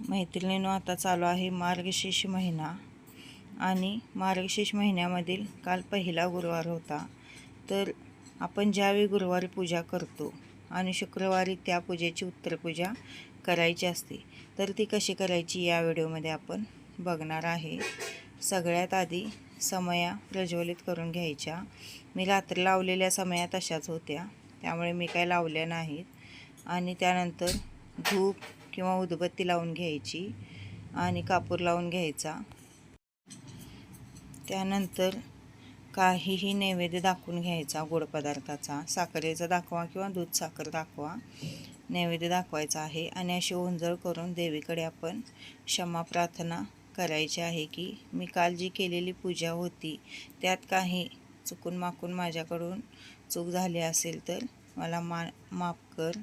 मैत्रिणीनो आता चालू आहे मार्गशीर्ष महिना आणि मार्गशीर्ष महिन्यामधील काल पहिला गुरुवार होता. तर आपण ज्यावेळी गुरुवारी पूजा करतो आणि शुक्रवारी त्या पूजेची उत्तरपूजा करायची असते तर ती कशी करायची या व्हिडिओमध्ये आपण बघणार आहे. सगळ्यात आधी समया प्रज्वलित करून घ्यायच्या. मी रात्री लावलेल्या समया तशाच होत्या त्यामुळे मी काय लावल्या नाहीत. आणि त्यानंतर धूप किंवा उदबत्ती लावून घ्यायची आणि कापूर लावून घ्यायचा. त्यानंतर काहीही नैवेद्य दाखवून घ्यायचा गोड पदार्थाचा. साखरेचा दाखवा किंवा दूध साखर दाखवा. नैवेद्य दाखवायचा आहे आणि अशी ओंजळ करून देवीकडे आपण क्षमा प्रार्थना करायची आहे की मी काल जी केलेली पूजा होती त्यात काही चुकून माकून माझ्याकडून चूक झाली असेल तर मला मा माफ कर.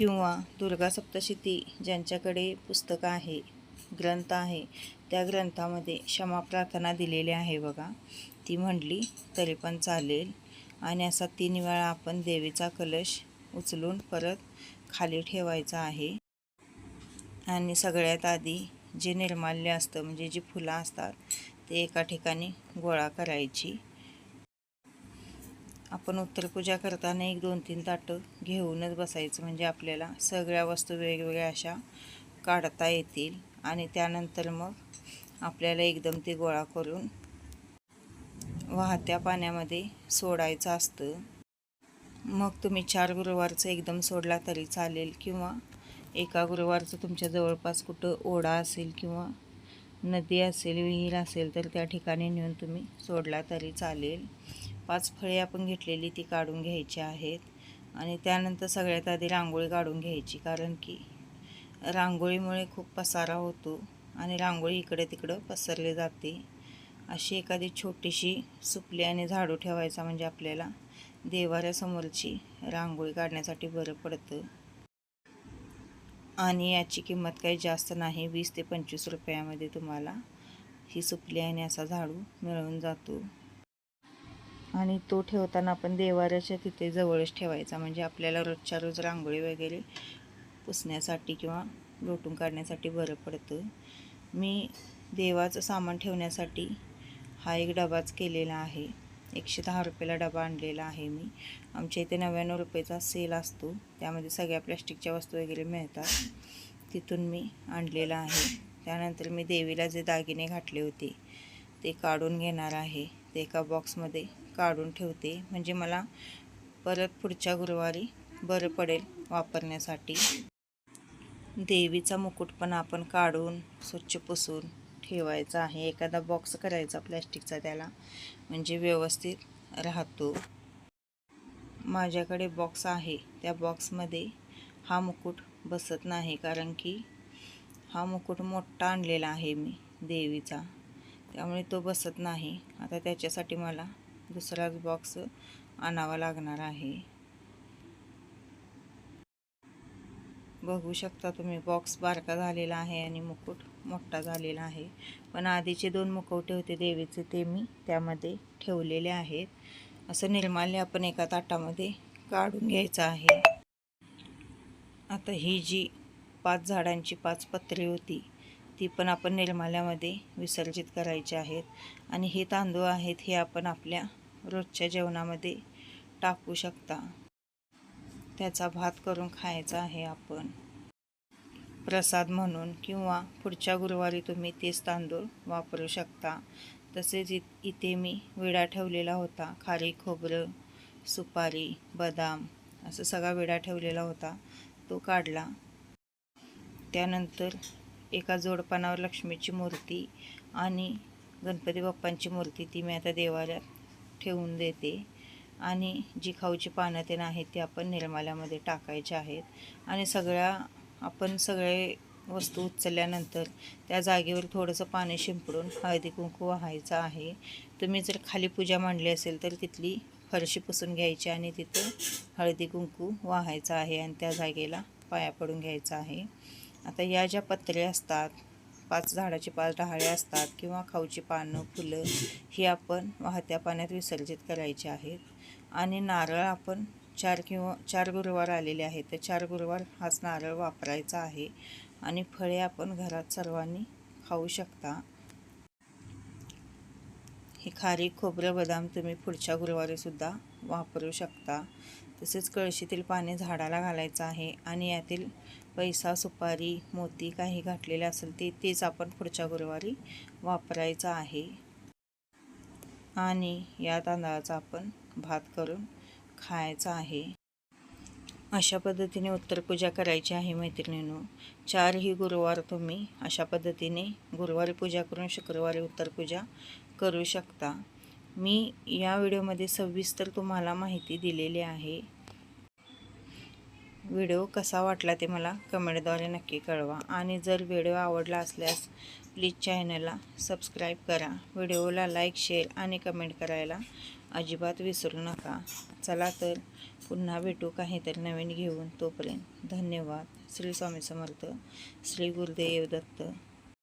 किंवा दुर्गा सप्तशती ज्यांच्याकडे पुस्तकं आहे ग्रंथ आहे त्या ग्रंथामध्ये क्षमा प्रार्थना दिलेली आहे बघा. ती म्हणली तरी पण चालेल. आणि असा तीन वेळा आपण देवीचा कलश उचलून परत खाली ठेवायचा आहे. आणि सगळ्यात आधी जे निर्माल्य असतं म्हणजे जी फुलं असतात ते एका ठिकाणी गोळा करायची. आपण उत्तरपूजा करताना एक दोन तीन ताटं घेऊनच बसायचं. म्हणजे आपल्याला सगळ्या वस्तू वेगवेगळ्या अशा काढता येतील. आणि त्यानंतर मग आपल्याला एकदम ते गोळा करून वाहत्या पाण्यामध्ये सोडायचं असतं. मग तुम्ही चार गुरुवारचं एकदम सोडला तरी चालेल किंवा एका गुरुवारचं तुमच्या जवळपास कुठं ओढा असेल किंवा नदी असेल विहीर असेल तर त्या ठिकाणी नेऊन तुम्ही सोडला तरी चालेल. पाच फळे आपण घेतलेली ती काढून घ्यायची आहेत. आणि त्यानंतर सगळ्यात आधी रांगोळी काढून घ्यायची कारण की रांगोळीमुळे खूप पसारा होतो आणि रांगोळी इकडे तिकडं पसरली जाते. अशी एखादी छोटीशी सुपली आणि झाडू ठेवायचा म्हणजे आपल्याला देवाऱ्यासमोरची रांगोळी काढण्यासाठी बरं पडतं. आणि याची किंमत काही जास्त नाही वीस ते पंचवीस रुपयामध्ये तुम्हाला ही सुपली आणि असा झाडू मिळून जातो. आणि तो ठेवताना आपण देवाऱ्याच्या तिथे जवळच ठेवायचा. म्हणजे आपल्याला रोजच्या रोज रांगोळी वगैरे पुसण्यासाठी किंवा लोटून काढण्यासाठी बरं पडतं मी देवाचं सामान ठेवण्यासाठी हा एक डबाच केलेला आहे. एकशे दहा रुपयाला डबा आणलेला आहे मी. आमच्या इथे नव्याण्णव रुपयेचा सेल असतो. त्यामध्ये सगळ्या प्लॅस्टिकच्या वस्तू वगैरे मिळतात. तिथून मी आणलेला आहे. त्यानंतर मी देवीला जे दागिने घातले होते ते काढून घेणार आहे. ते एका बॉक्समध्ये काढून ठेवते. म्हणजे मला परत पुढच्या गुरुवारी बरं पडेल वापरण्यासाठी. देवीचा मुकुट पण आपण काढून स्वच्छ पुसून ठेवायचा आहे. एखादा बॉक्स करायचा प्लॅस्टिकचा त्याला. म्हणजे व्यवस्थित राहतो. माझ्याकडे बॉक्स आहे. त्या बॉक्समध्ये हा मुकुट बसत नाही. कारण की हा मुकुट मोठा आणलेला आहे मी देवीचा. त्यामुळे तो बसत नाही. आता त्याच्यासाठी मला दुसराच बॉक्स आणावा लागणार आहे. बघू शकता तुम्ही बॉक्स बारका झालेला आहे आणि मुकुट मोठा झालेला आहे. पण आधीचे दोन मुखवटे होते देवीचे ते मी त्यामध्ये ठेवलेले आहेत. असं निर्माल्य आपण एका ताटामध्ये काढून घ्यायचं आहे. आता ही जी पाच झाडांची पाच पत्रे होती ती पण आपण निर्माल्यामध्ये विसर्जित करायची आहेत. आणि हे तांदूळ आहेत हे आपण आपल्या रोजच्या जेवणामध्ये टाकू शकता. त्याचा भात करून खायचा आहे आपण. प्रसाद म्हणून किंवा पुढच्या गुरुवारी तुम्ही तेच तांदूळ वापरू शकता. तसेच इ इथे मी विडा ठेवलेला होता. खारी खोबरं सुपारी बदाम असं सगळा विडा ठेवलेला होता. तो काढला. त्यानंतर एका जोडपानावर लक्ष्मीची मूर्ती आणि गणपती बाप्पांची मूर्ती ती मी आता देवाऱ्यात ठेवून देते. आणि जी खाऊची पानं ते आहेत ती आपण निर्माल्यामध्ये टाकायचे आहेत. आणि सगळ्या आपण सगळे वस्तू उचलल्यानंतर त्या जागेवर थोडंसं पाणी शिंपडून हळदी कुंकू व्हायचं आहे. तुम्ही जर खाली पूजा मांडली असेल तर तिथली फरशी पुसून घ्यायची आणि तिथं हळदी कुंकू वाहायचं आहे आणि त्या जागेला पाया पडून घ्यायचा आहे. आता या ज्या पत्रे असतात पाच झाडाची पाच डहाळे असतात किंवा खाऊची पानं फुलं ही आपण वाहत्या पाण्यात विसर्जित करायची आहेत. आणि नारळ आपण चार किंवा चार गुरुवार आलेले आहेत. तर चार गुरुवार हाच नारळ वापरायचा आहे. आणि फळे आपण घरात सर्वांनी खाऊ शकता. हे खारीक खोबरं बदाम तुम्ही पुढच्या गुरुवारीसुद्धा वापरू शकता. तसेच कळशीतील पाणी झाडाला घालायचं आहे आणि यातील पैसा सुपारी मोती काही घातलेले असेल ते तेच आपण पुढच्या गुरुवारी वापरायचं आहे. आणि या तांदळाचा आपण भात करून खायचा आहे. अशा पद्धतीने उत्तरपूजा करायची आहे मैत्रिणींनो. चारही गुरुवार तुम्ही अशा पद्धतीने गुरुवारी पूजा करून शुक्रवारी उत्तरपूजा करू शकता. मी या व्हिडिओमध्ये सविस्तर तुम्हाला माहिती दिलेली आहे. व्हिडिओ कसा वाटला ते मला कमेंटद्वारे नक्की कळवा. आणि जर व्हिडिओ आवडला असल्यास प्लीज चॅनलला सबस्क्राईब करा. व्हिडिओला लाईक शेअर आणि कमेंट करायला अजिबात विसरू नका. चला तर पुन्हा भेटू काहीतरी नवीन घेऊन. तोपर्यंत धन्यवाद. श्री स्वामी समर्थ. श्री गुरुदेव दत्त.